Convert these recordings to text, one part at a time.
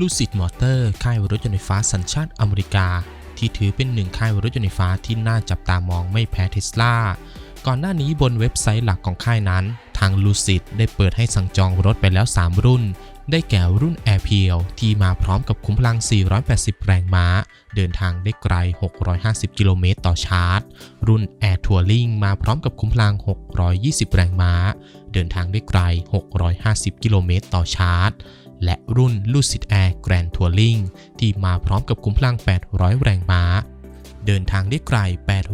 Lucid Motor ค่ายรถยนต์ไฟฟ้าสัญชาติอเมริกา ที่ถือเป็นหนึ่งค่ายรถยนต์ไฟฟ้าที่น่าจับตามองไม่แพ้เทสลาก่อนหน้านี้บนเว็บไซต์หลักของค่ายนั้น ทาง Lucid ได้เปิดให้สั่งจองรถไปแล้ว 3 รุ่น ได้แก่รุ่น Air p e e l ที่มาพร้อมกับคุ้มพลัง 480 แรงม้า เดินทางได้ไกล 650 กิโลเมตรต่อชาร์จ รุ่น Air Touring มาพร้อมกับคุ้มพลัง 620 แรงม้า เดินทางได้ไกล 650 กิโลเมตรต่อชาร์จ และรุ่น Lucid Air Grand Touring ที่มาพร้อมกับคุมพลัง 800 แรงม้า เดินทางได้ไกล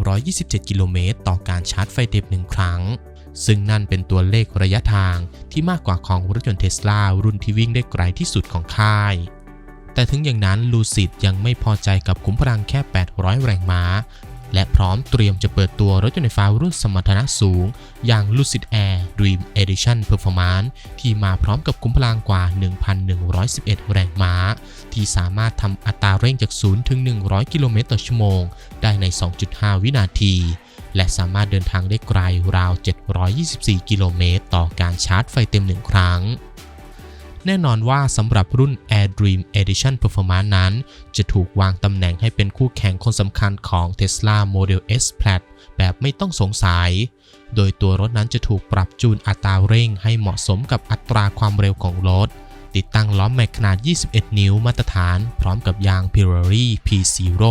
827 กิโลเมตรต่อการชาร์จไฟเต็มหนึ่งครั้ง ซึ่งนั่นเป็นตัวเลขระยะทางที่มากกว่าของรถยนต์เทสลารุ่นที่วิ่งได้ไกลที่สุดของค่าย แต่ถึงอย่างนั้นลูซิดยังไม่พอใจกับคุมพลังแค่ 800 แรงม้า และพร้อมเตรียมจะเปิดตัวรถยนต์ไฟฟ้ารุ่นสมรรถนะสูง อย่าง Lucid Air Dream Edition Performance ที่มาพร้อมกับคุ้มพลังกว่า 1,111 แรงม้า ที่สามารถทำอัตราเร่งจาก 0 ถึง 100 กิโลเมตรต่อชั่วโมง ได้ใน 2.5 วินาที และสามารถเดินทางได้ไกลราว 724 กิโลเมตร ต่อการชาร์จไฟเต็มหนึ่งครั้ง แน่นอนว่าสำหรับรุ่น Air Dream Edition Performance นั้น จะถูกวางตำแหน่งให้เป็นคู่แข่งคนสำคัญของ Tesla Model S Plaid แบบไม่ต้องสงสัย โดยตัวรถนั้นจะถูกปรับจูนอัตราเร่งให้เหมาะสมกับอัตราความเร็วของรถ ติดตั้งล้อแม็กขนาด 21 นิ้วมาตรฐาน พร้อมกับยาง Pirelli P0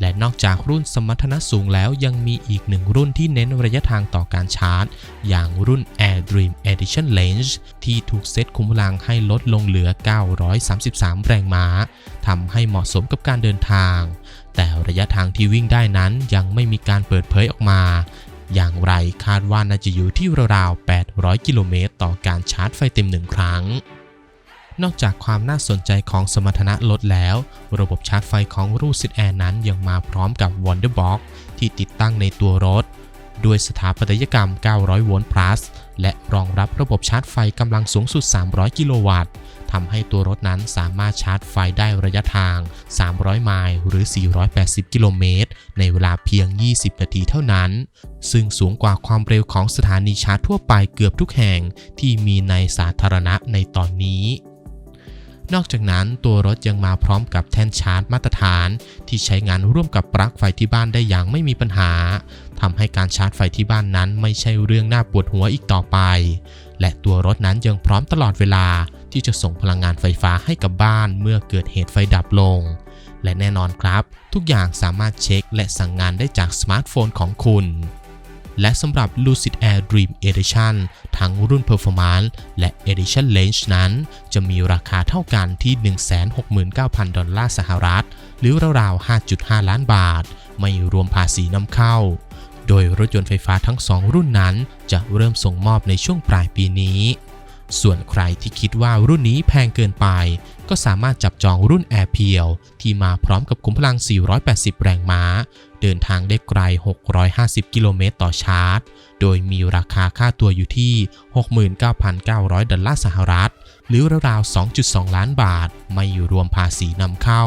และนอกจากรุ่นสมรรถนะสูงแล้วยังมีอีกหนึ่งรุ่นที่เน้นระยะทางต่อการชาร์จ อย่างรุ่น Air Dream Edition Range ที่ถูกเซตคุมพลังให้ลดลงเหลือ 933 แรงม้าทำให้เหมาะสมกับการเดินทาง แต่ระยะทางที่วิ่งได้นั้นยังไม่มีการเปิดเผยออกมา อย่างไรคาดว่าน่าจะอยู่ที่ราวๆ800 กิโลเมตรต่อการชาร์จไฟเต็มหนึ่งครั้ง นอกจากความน่าสนใจของสมรรถนะรถแล้ว ระบบชาร์จไฟของรูซิ d แอร์นั้นยังมาพร้อมกับ Wonderbox ที่ติดตั้งในตัวรถ ด้วยสถาปัตยกรรม 900 โวลต์ plus และรองรับระบบชาร์จไฟกำลังสูงสุด 300 กิโลวัตต์ทำให้ตัวรถนั้นสามารถชาร์จไฟได้ระยะทาง 300 ไมล์หรือ 480 กิโลเมตร ในเวลาเพียง 20 นาทีเท่านั้น ซึ่งสูงกว่าความเร็วของสถานีชาร์จทั่วไปเกือบทุกแห่งที่มีในสาธารณะในตอนนี้ นอกจากนั้นตัวรถยังมาพร้อมกับแท่นชาร์จมาตรฐาน ที่ใช้งานร่วมกับปลั๊กไฟที่บ้านได้อย่างไม่มีปัญหาทำให้การชาร์จไฟที่บ้านนั้นไม่ใช่เรื่องน่าปวดหัวอีกต่อไป และตัวรถนั้นยังพร้อมตลอดเวลาที่จะส่งพลังงานไฟฟ้าให้กับบ้านเมื่อเกิดเหตุไฟดับลง และแน่นอนครับ ทุกอย่างสามารถเช็คและสั่งงานได้จากสมาร์ทโฟนของคุณ และสำหรับ Lucid Air Dream Edition ทั้งรุ่น Performance และ Edition Range นั้น จะมีราคาเท่ากันที่ 169,000 ดอลลาร์สหรัฐ หรือราวๆ 5.5 ล้านบาท ไม่รวมภาษีนำเข้า โดยรถยนต์ไฟฟ้าทั้ง 2 รุ่นนั้น จะเริ่มส่งมอบในช่วงปลายปีนี้ ส่วนใครที่คิดว่ารุ่นนี้แพงเกินไป ก็สามารถจับจองรุ่น Air p e e l ที่มาพร้อมกับคุ้มพลัง 480 แรงม้า เดินทางได้ไกล 650 กิโลเมตรต่อชาร์จ โดยมีราคาค่าตัวอยู่ที่ 69,900 ดอลลาร์สหรัฐ หรือราวๆ 2.2 ล้านบาท ไม่รวมภาษีนำเข้า